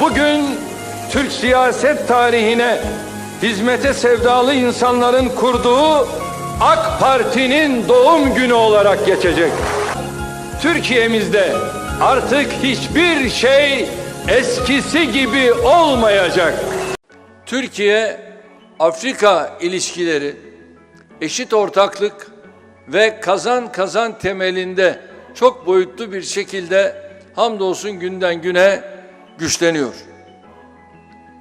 bugün Türk siyaset tarihine hizmete sevdalı insanların kurduğu AK Parti'nin doğum günü olarak geçecek. Türkiye'mizde artık hiçbir şey eskisi gibi olmayacak. Türkiye Afrika ilişkileri eşit ortaklık ve kazan kazan temelinde çok boyutlu bir şekilde hamdolsun günden güne güçleniyor.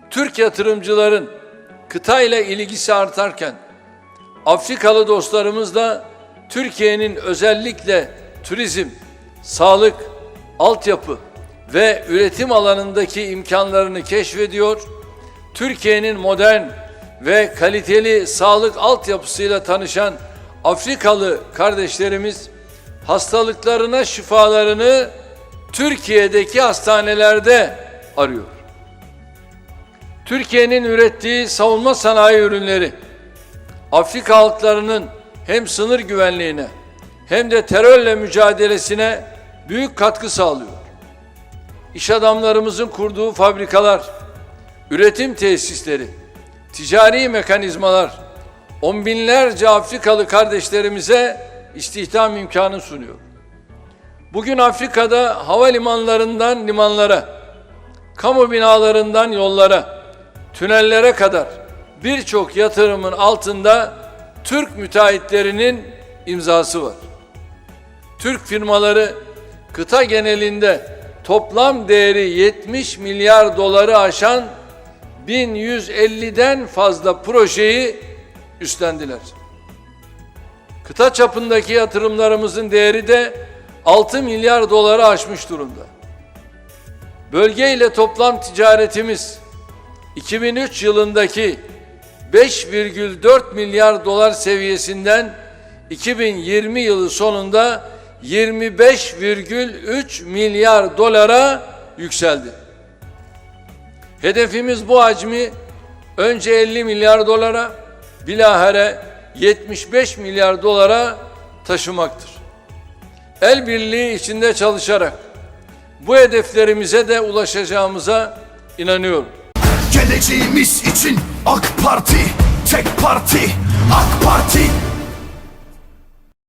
Türk yatırımcıların kıta ile ilgisi artarken Afrikalı dostlarımız da Türkiye'nin özellikle turizm, sağlık, altyapı ve üretim alanındaki imkanlarını keşfediyor. Türkiye'nin modern ve kaliteli sağlık altyapısıyla tanışan Afrikalı kardeşlerimiz hastalıklarına şifalarını Türkiye'deki hastanelerde arıyor. Türkiye'nin ürettiği savunma sanayi ürünleri Afrika halklarının hem sınır güvenliğine hem de terörle mücadelesine büyük katkı sağlıyor. İş adamlarımızın kurduğu fabrikalar, üretim tesisleri, ticari mekanizmalar on binlerce Afrikalı kardeşlerimize istihdam imkanı sunuyor. Bugün Afrika'da havalimanlarından limanlara, kamu binalarından yollara, tünellere kadar birçok yatırımın altında Türk müteahhitlerinin imzası var. Türk firmaları kıta genelinde toplam değeri 70 milyar doları aşan 1150'den fazla projeyi üstlendiler. Kıta çapındaki yatırımlarımızın değeri de 6 milyar doları aşmış durumda. Bölge ile toplam ticaretimiz 2003 yılındaki 5,4 milyar dolar seviyesinden 2020 yılı sonunda 25,3 milyar dolara yükseldi. Hedefimiz bu hacmi önce 50 milyar dolara, bilahare 75 milyar dolara taşımaktır. El birliği içinde çalışarak bu hedeflerimize de ulaşacağımıza inanıyorum. Geleceğimiz için AK Parti Tek parti AK Parti